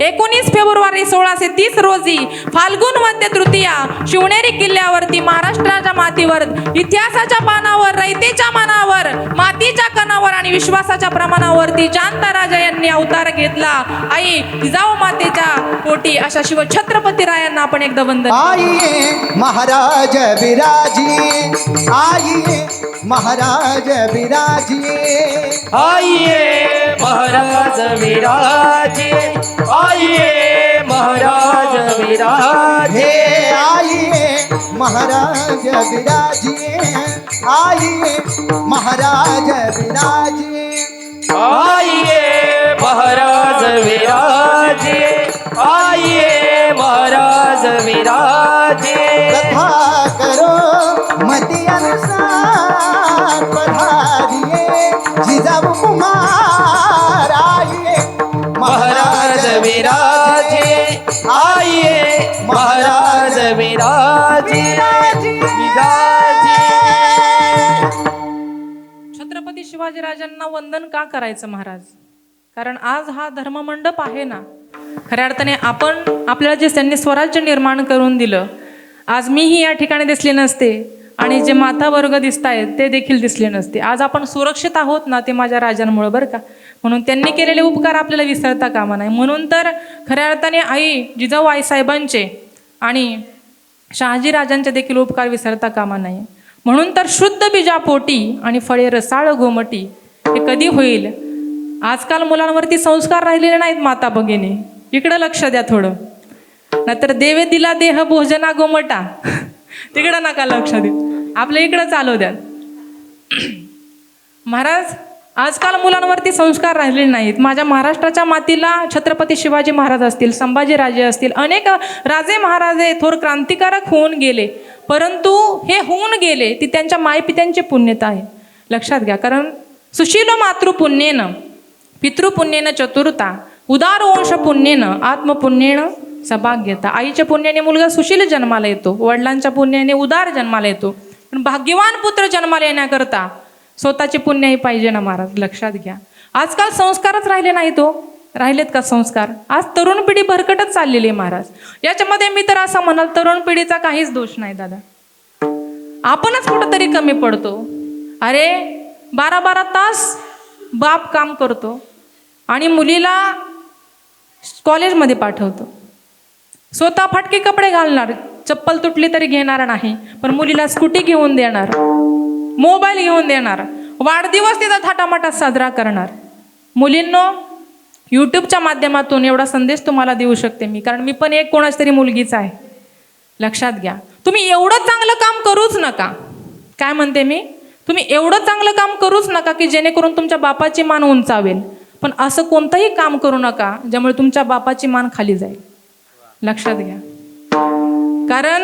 एकोणीस फेब्रुवारी सोळाशे तीस रोजी फाल्गुन मध्य तृतीया शिवनेरी किल्ल्यावरती महाराष्ट्राच्या मातीवर इतिहासाच्या पानावर रयतेच्या मानावर मातीच्या कणावर आणि विश्वासाच्या प्रमाणावरती शांताराजा यांनी अवतार घेतला. आई जिजाऊ मातेच्या पोटी अशा शिव छत्रपती रायांना आपण एकदा वंदन आइए महाराज विराजिए आइए महाराज विराजिए आइए महाराज विराजे आइए महाराज विराजे आइए महाराज विराजिए आइए महाराज विराजिए आइए महाराज विराजे आइए महाराज विराजे कथा महाराज विराजे विराजे. छत्रपती शिवाजी राजांना वंदन का करायचं महाराज? कारण आज हा धर्ममंडप आहे ना. खऱ्या अर्थाने आपण आपल्याला जे त्यांनी स्वराज्य निर्माण करून दिलं आज मीही या ठिकाणी दिसले नसते आणि जे माता वर्ग दिसत आहेत ते देखील दिसले नसते. आज आपण सुरक्षित आहोत ना ते माझ्या राजांमुळे बरं का? म्हणून त्यांनी केलेले उपकार आपल्याला विसरता कामा नाही म्हणून तर खऱ्या अर्थाने आई जिजाऊ साहेबांचे आणि शहाजी राजांचे देखील उपकार विसरता कामा नाही म्हणून तर शुद्ध बीजापोटी आणि फळे रसाळ घोमटी हे कधी होईल? आजकाल मुलांवरती संस्कार राहिलेले नाहीत माता भगिनी. इकडं लक्ष द्या थोडं. नाहीतर देवे दिला देह भोजना गोमटा तिकडं नका लक्ष दे आपल्या इकडं चालू द्या. महाराज आजकाल मुलांवरती संस्कार राहिलेले नाहीत. माझ्या महाराष्ट्राच्या मातीला छत्रपती शिवाजी महाराज असतील संभाजीराजे असतील अनेक राजे महाराजे थोर क्रांतिकारक होऊन गेले. परंतु हे होऊन गेले ती त्यांच्या मायपित्यांची पुण्यता आहे. लक्षात घ्या कारण सुशील मातृपुण्येनं पितृपुण्येनं चतुरता उदार वंश पुण्येनं आत्मपुण्येनं सभाग्यता. आईच्या पुण्याने मुलगा सुशील जन्माला येतो वडिलांच्या पुण्याने उदार जन्माला येतो. पण भाग्यवान पुत्र जन्माला येण्याकरता स्वतःचे पुण्यही पाहिजे ना महाराज लक्षात घ्या. आजकाल संस्कारच राहिले नाही तो. राहिलेत का संस्कार? आज तरुण पिढी भरकटच चाललेली आहे महाराज. याच्यामध्ये मी तर असं म्हणाल तरुण पिढीचा काहीच दोष नाही दादा. आपणच कुठंतरी कमी पडतो. अरे बारा बारा तास बाप काम करतो आणि मुलीला कॉलेजमध्ये पाठवतो. स्वतः फाटके कपडे घालणार चप्पल तुटली तरी घेणार नाही पण मुलीला स्कूटी घेऊन देणार. मोबाईल घेऊन देणार. वाढदिवस तिचा थाटामाटात साजरा करणार. मुलींनो यूट्यूबच्या माध्यमातून एवढा संदेश तुम्हाला देऊ शकते मी कारण मी पण एक कोणाच तरी मुलगीच आहे. लक्षात घ्या. तुम्ही एवढं चांगलं काम करूच नका. काय म्हणते मी? तुम्ही एवढं चांगलं काम करूच नका की जेणेकरून तुमच्या बापाची मान उंचावेल. पण असं कोणतंही काम करू नका ज्यामुळे तुमच्या बापाची मान खाली जाईल. लक्षात घ्या. कारण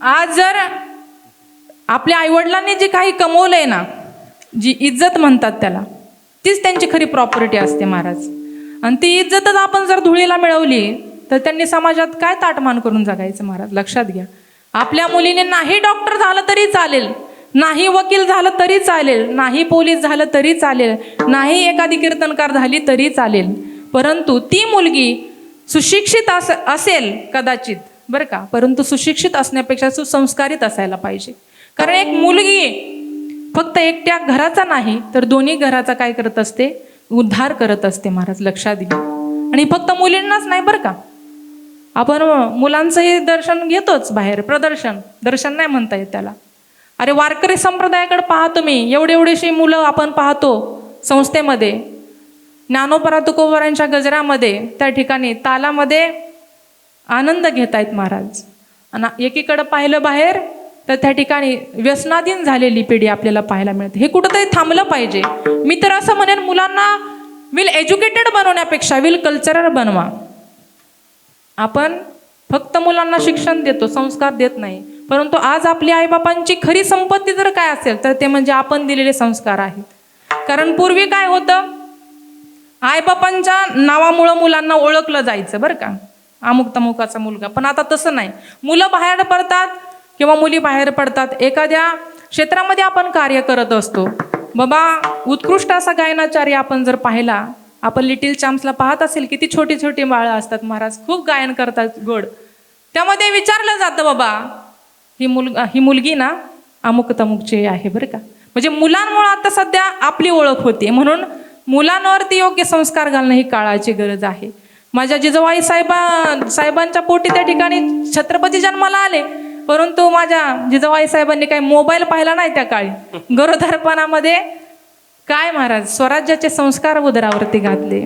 आज जर आपल्या आईवडिलांनी जे काही कमवलं आहे ना जी इज्जत म्हणतात त्याला तीच त्यांची खरी प्रॉपर्टी असते महाराज. आणि ती इज्जतच आपण जर धुळीला मिळवली तर त्यांनी समाजात काय ताटमान करून जगायचं महाराज? लक्षात घ्या. आपल्या मुलीने नाही डॉक्टर झालं तरी चालेल नाही वकील झालं तरी चालेल नाही पोलीस झालं तरी चालेल नाही एखादी कीर्तनकार झाली तरी चालेल. परंतु ती मुलगी सुशिक्षित अस असेल कदाचित बरं का? परंतु सुशिक्षित असण्यापेक्षा सुसंस्कारित असायला पाहिजे. कारण एक मुलगी फक्त एकट्या घराचा नाही तर दोन्ही घराचा काय करत असते? उद्धार करत असते महाराज लक्षात घ्या. आणि फक्त मुलींनाच नाही बरं का? आपण मुलांचंही दर्शन घेतोच बाहेर प्रदर्शन. दर्शन नाही म्हणता येत त्याला. अरे वारकरी संप्रदायाकडे पाहतो मी एवढी एवढीशी मुलं आपण पाहतो संस्थेमध्ये. ज्ञानोपरा तुकोबरांच्या गजरामध्ये त्या ठिकाणी तालामध्ये आनंद घेत आहेत महाराज. आणि एकीकडं पाहिलं बाहेर तर त्या ठिकाणी व्यसनाधीन झालेली पिढी आपल्याला पाहायला मिळते. हे कुठंतरी थांबलं पाहिजे. मी तर असं म्हणेन मुलांना विल एज्युकेटेड बनवण्यापेक्षा विल कल्चरल बनवा. आपण फक्त मुलांना शिक्षण देतो संस्कार देत नाही. परंतु आज आपली आईबापांची खरी संपत्ती जर काय असेल तर ते म्हणजे आपण दिलेले संस्कार आहेत. कारण पूर्वी काय होतं? आईबापांच्या नावामुळं मुलांना ओळखलं जायचं बरं का. अमुक तमुकाचा मुलगा. पण आता तसं नाही. मुलं बाहेर पडतात किंवा मुली बाहेर पडतात एखाद्या क्षेत्रामध्ये आपण कार्य करत असतो. बाबा उत्कृष्ट असा गायनाचार्य आपण जर पाहिला आपण लिटिल चाम्सला पाहत असेल किती छोटी छोटी बाळं असतात. महाराज खूप गायन करतात गोड. त्यामध्ये विचारलं जातं बाबा ही मुल ही मुलगी ना अमुक तमुकची आहे बरं का. म्हणजे मुलांमुळं आता सध्या आपली ओळख होती म्हणून मुलांवरती योग्य संस्कार घालणं ही काळाची गरज आहे. माझ्या जिजवाई साहेबा साहेबांच्या पोटी त्या ठिकाणी छत्रपती जन्माला आले. परंतु माझ्या जिजाबाई साहेबांनी काही मोबाईल पाहिला नाही त्या काळी. गरोदरपणामध्ये काय महाराज स्वराज्याचे संस्कार उदरावरती घातले.